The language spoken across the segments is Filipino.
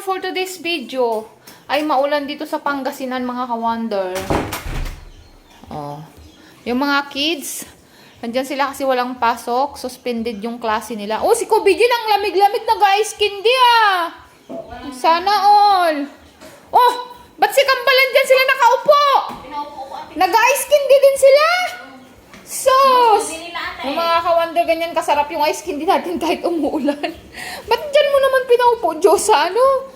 for today's video ay maulan dito sa Pangasinan mga ka-wonder. Oh. Yung mga kids, nandyan sila kasi walang pasok. Suspended yung klase nila. Oh, si Kobe Jin ang lamig-lamig na guys candy ah. Sana all. Oh, ba't si Kambalan dyan sila nakaupo? Nag-ice candy din sila. Sus! Yung mga ka-wonder, ganyan kasarap yung ice candy natin kahit umuulan. Ba't dyan mo naman pinaupo, Diyos, sa ano?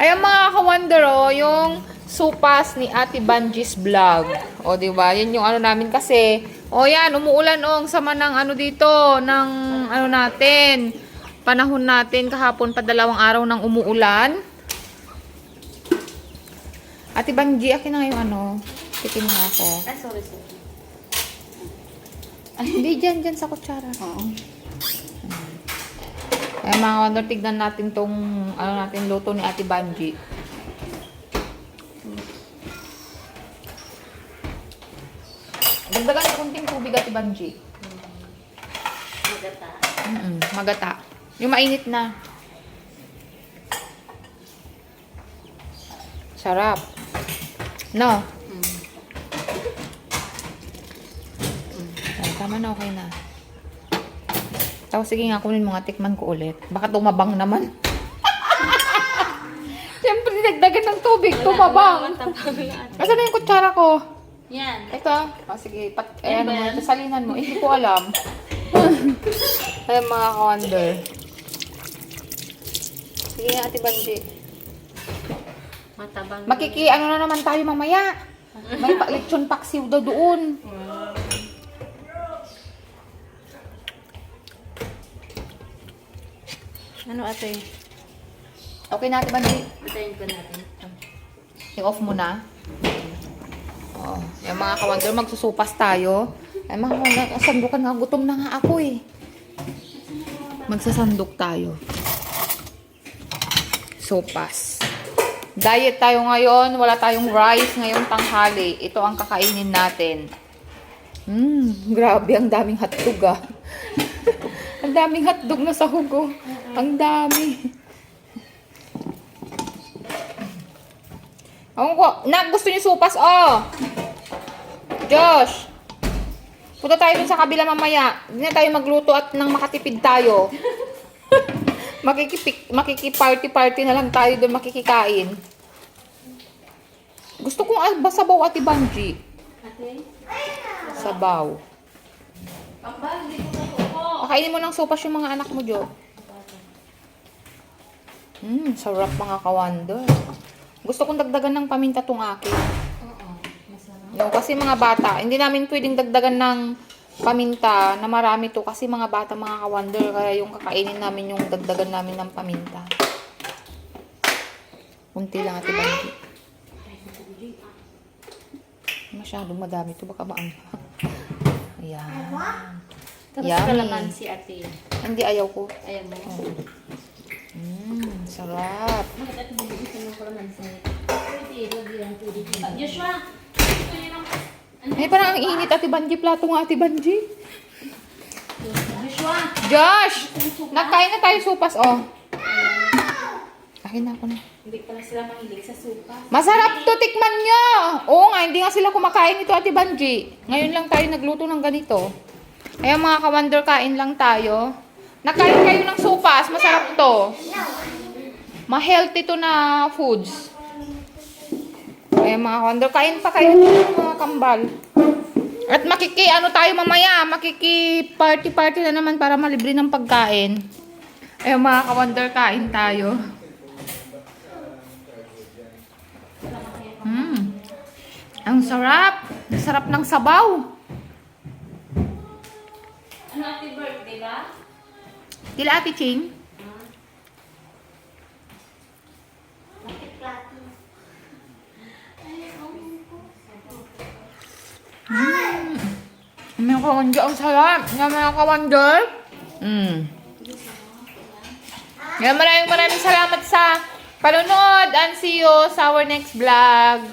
Ayan mga ka-wonder, oh, yung supas ni Ate Banji's vlog. O, di ba? Yan yung ano namin kasi. O, yan, umuulan, oh, ang sama ng ano dito, ng ano natin. Panahon natin, kahapon pa dalawang araw ng umuulan. Ate Banji, akin na yung ano. Tikim nga ako. Ah, sorry, sorry. Hindi, dyan, dyan sa kutsara. Oo. Kaya mga wonder, tignan natin tong, ano natin, luto ni Ate Banji. Dagdagan ng kunting tubig, Ate Banji. Magata. Mm magata. Yung mainit na. Sarap. No? Mm. Ay, tama na, okay na. Tapos sige nga, kunin mo nga, tikman ko ulit. Baka tumabang naman. Siyempre, dinagdagan ng tubig, tumabang. Nasaan na yung kutsara ko? Yan. Ito. Oh, sige, pat, eh, ano mo, ito, salinan mo. Hindi ko alam. Ay, mga ka-wonder. Sige nga, Ate Banji. Matabang. Makiki, ano na naman tayo mamaya? May pa, lechon paksiw daw doon. Ano ate? Okay na, Ate Banji. Patayin ko natin. I-off mo na. Oh, yung mga ka-wonder, magsusupas tayo. Ay, mga ka-wonder, sandukan nga, gutom na nga ako eh. Magsasandok tayo. Sopas. Diet tayo ngayon. Wala tayong rice ngayong tanghali. Ito ang kakainin natin. Hmm, grabe. Ang daming hotdog ah. ang daming hotdog na sahog oh. Ang dami. Ako ko, nak, gusto niyo supas, oh. Josh. Punta tayo dun sa kabila mamaya. Hindi na tayo magluto at nang makatipid tayo. Makikipik, makiki-party-party na lang tayo doon makikikain. Gusto kong ah, ba sabaw ati Banji? Ate? Sabaw. Pambal, hindi ko na po. Pakainin mo ng sopas yung mga anak mo, Jo. Hmm, sarap mga kawando. Gusto kong dagdagan ng paminta tong akin. Oo. Masarap. No, kasi mga bata, hindi namin pwedeng dagdagan ng paminta na marami to kasi mga bata mga ka-wonder kaya yung kakainin namin yung dagdagan namin ng paminta. Kunti lang ate Banji. Masyadong madami to baka maang. Ayan. Tapos Yummy. kalamansi ate. Hindi ayaw ko. Ayan mo. Mmm, Ah, Joshua! Ay, parang ang init ate Banji. Plato nga ate Banji. Joshua! Josh! Nagkain na tayo supas, oh. Akin na ako na. Hindi pala sila mahilig sa supa. Masarap to, tikman nyo! Oo nga, hindi nga sila kumakain ito, Ate Banji. Ngayon lang tayo nagluto ng ganito. Kaya mga ka-wonder, kain lang tayo. Nakain kayo ng sopas, masarap to. Ma-healthy to na foods. Kaya mga ka-wonder, kain pa kayo mga kambal. At makiki, ano tayo mamaya, makiki party-party na naman para malibre ng pagkain. Kaya mga ka-wonder, kain tayo. Mm. Ang sarap. Ang sarap ng sabaw. Ate birthday ba? Tila Ate Ching. May kawanda ang sarap. Nga mga kawanda. Mm. Kaya maraming maraming salamat sa panunod and see you sa our next vlog.